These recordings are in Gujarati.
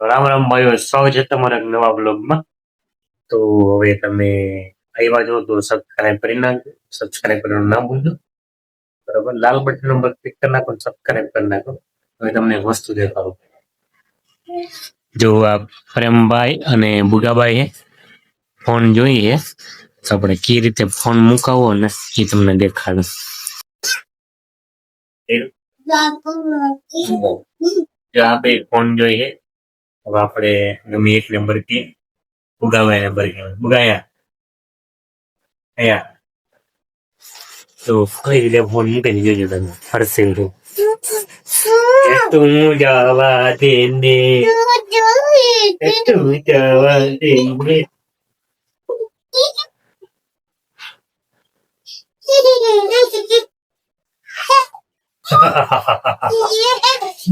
રામ રામ ભાઈઓ સ્વાગત છે તમારા નવા બ્લોગમાં તો હવે તમે આવ્યા છો તો સબસ્ક્રાઈબ કરી નાખજો. સબસ્ક્રાઈબ કરવાનું ના ભૂલજો બરાબર? લાલ બટન નંબર ક્લિક કરી નાખો સબસ્ક્રાઈબ કરી નાખો. હવે તમને એક વસ્તુ દેખાડું. જો આ પ્રેમભાઈ અને બુગાભાઈ ફોન જોઈએ. તો આપણે કઈ રીતે ફોન મુકાવો ને એ તમને દેખાડું. જો આ બે ફોન જોઈએ. હવે આપણે ગમે એક નંબર કે ભુગાભાઈ નંબર કે ભુગાયા અહીંયા તો કઈ રીતે ફોન મૂકી જોજો તમે ફરશે તો તું જવા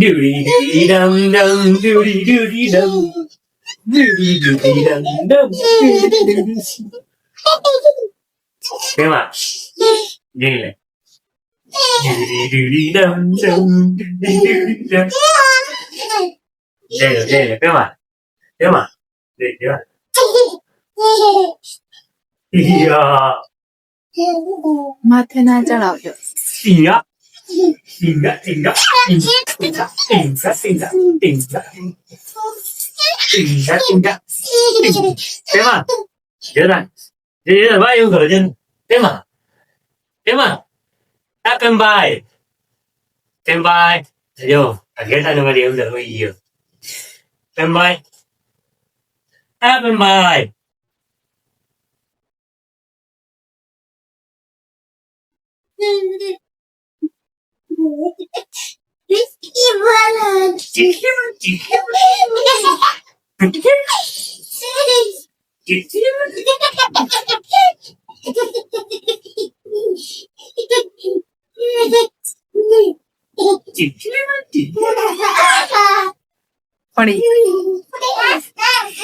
ルリルリランラン、ルリルリラン。ルリルリランラン、ルリルリラン。では、ルリル。ルリルリランラン、ルリルリラン。では、では、では、では。いやー。待てないじゃろうよ。いや。Tinga, tinga, tinga, tinga, tinga, tinga. Tinga, tinga, tinga. Thế mà. Thế này. Thế là bao nhiêu rồi nhân? Thế mà. Thế mà. Ta cần bài. Cần bài. Thế đâu. Ở ghế ta nó đi không được bao nhiêu. Cần bài. Ta cần bài. Thank you. Funny.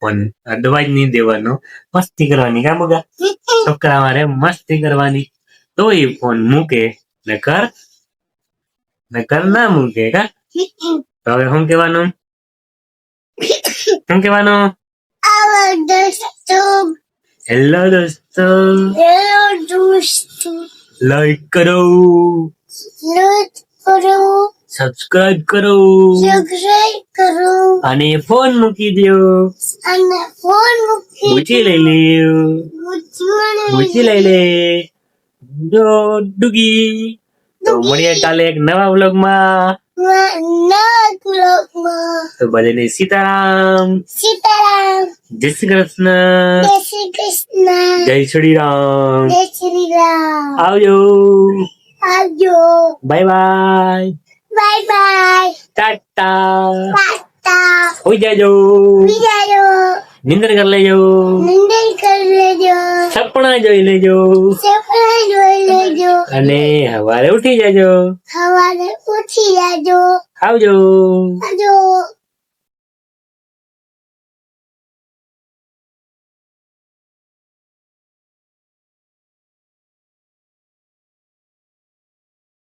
પણ અડવા જ નહીં દેવાનો. મસ્તી કરવાની કા મગા છોકરા મારે મસ્તી કરવાની. તો એ ફોન મૂકે ને કર ને કર ના મૂકે કા? તો હવે શું કહેવાનું? શું કહેવાનું? હેલો દોસ્તો. લાઈક કરો. સબસ્ક્રાઇબ કરો. અને ફોન મૂકી દો મૂકી લઈ લેવ મૂકી લઈ લે. જો ડુગી. તો મળીએ કાલે એક નવા વ્લોગમાં. તો બધાને સીતારામ. સીતારામ. જય શ્રી કૃષ્ણ. જય શ્રી કૃષ્ણ. જય શ્રી રામ. જય શ્રી રામ. આવજો. આવજો. Bye bye. Bye bye tata pasta હોઈ જાજો વિચારો નિંદર કરી લેજો નિંદર કરી લેજો સપના જોઈ લેજો સપના જોઈ લેજો અને સવારે ઉઠી જાજો સવારે ઉઠી જાજો આવજો આવજો